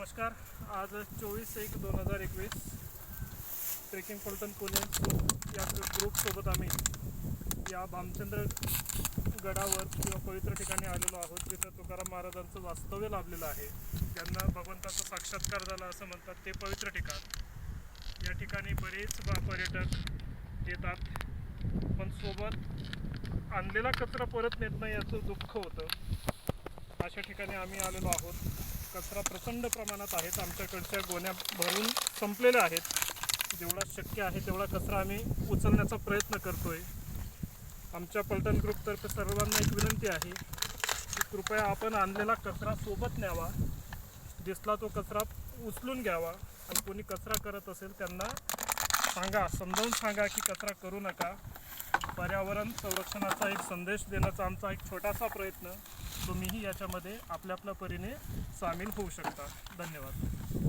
नमस्कार. आज चोवीस एक दोन हजार एकवीस ट्रेकिंग पलटण पुणे या ग्रुपसोबत आम्ही या भामचंद्र गडावर किंवा पवित्र ठिकाणी आलेलो आहोत जिथं तुकाराम महाराजांचं वास्तव्य लाभलेलं आहे. ज्यांना भगवंताचा साक्षात्कार झाला असं म्हणतात ते पवित्र ठिकाण. या ठिकाणी बरेच बा पर्यटक येतात पण सोबत आणलेला कचरा परत नेत नाही याचं दुःख होतं. अशा ठिकाणी आम्ही आलेलो आहोत. कचरा प्रचंड प्रमाणात आहेत. आमच्याकडच्या गोण्या भरून संपलेल्या आहेत. जेवढा शक्य आहे तेवढा कचरा आम्ही उचलण्याचा प्रयत्न करतोय. आमच्या पलटण ग्रुपतर्फे सर्वांना एक विनंती आहे की कृपया आपण आणलेला कचरा सोबत न्यावा. दिसला तो कचरा उचलून घ्यावा. आणि कोणी कचरा करत असेल त्यांना सांगा समजावून सांगा की कचरा करू नका. पर्यावरण संरक्षणाचा एक संदेश देण्याचा आमचा एक छोटासा प्रयत्न तुम्हीही याच्यामध्ये आपल्या आपल्या परीने सामील होऊ शकता. धन्यवाद.